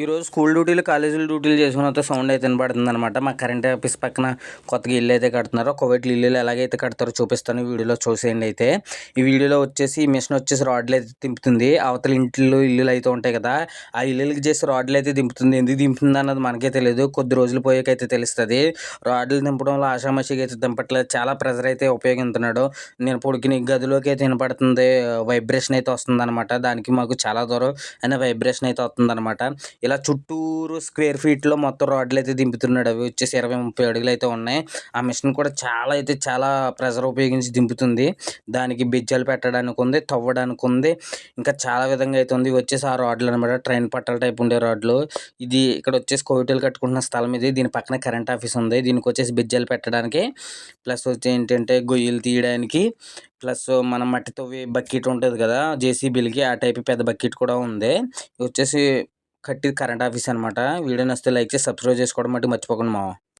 ఈరోజు స్కూల్ డ్యూటీలు కాలేజీలు డ్యూటీలు చేసుకున్న సౌండ్ అయితే వినపడుతుంది అనమాట మా కరెంట్ ఆఫీస్ పక్కన కొత్తగా ఇల్లు అయితే కడుతున్నారు. కోవిడ్ ఇల్లు ఎలాగైతే కడతారో చూపిస్తాను ఈ వీడియోలో చూసేయండి అయితే. ఈ వీడియోలో వచ్చేసి ఈ మిషన్ వచ్చేసి రాడ్లు అయితే దింపుతుంది. అవతల ఇంట్లో ఇల్లులు అయితే ఉంటాయి కదా ఆ ఇల్లులకి చేసి రాడ్లు అయితే దింపుతుంది. ఎందుకు దింపుతుంది అన్నది మనకే తెలియదు. కొద్ది రోజులు పోయాకైతే తెలుస్తుంది. రాడ్లు దింపడంలో ఆషామాషిగా అయితే దింపట్లేదు. చాలా ప్రెజర్ అయితే ఉపయోగిస్తున్నాడు. నేను పొడికిన గదిలోకి అయితే వినపడుతుంది. వైబ్రేషన్ అయితే వస్తుంది అనమాట దానికి మాకు చాలా దూరం అయినా వైబ్రేషన్ అయితే వస్తుంది అనమాట ఇలా చుట్టూరు స్క్వేర్ ఫీట్లో మొత్తం రోడ్లు అయితే దింపుతున్నాడు. అవి వచ్చేసి ఇరవై ముప్పై అడుగులు అయితే ఉన్నాయి. ఆ మిషన్ కూడా చాలా అయితే చాలా ప్రెజర్ ఉపయోగించి దింపుతుంది. దానికి బిజ్జలు పెట్టడానికి ఉంది తవ్వడానికి ఉంది. ఇంకా చాలా విధంగా అయితే ఉంది. వచ్చేసి ఆ రాడ్లు అనమాట ట్రైన్ పట్టాల టైప్ ఉండే రాడ్లు. ఇది ఇక్కడ వచ్చేసి కోవిటలు కట్టుకుంటున్న స్థలం ఇది. దీని పక్కన కరెంట్ ఆఫీస్ ఉంది. దీనికి వచ్చేసి బిజ్జలు పెట్టడానికి ప్లస్ వచ్చి ఏంటంటే గొయ్యలు తీయడానికి ప్లస్ మన మట్టితో బకెట్ ఉంటుంది కదా జేసీబీలకి ఆ టైప్ పెద్ద బకెట్ కూడా ఉంది. వచ్చేసి కట్టి కరెంట్ ఆఫీస్ అనమాట వీడియో నచ్చితే లైక్ చేసి సబ్స్క్రైబ్ చేసుకోవడం మట్టి మర్చిపోకండి మావా.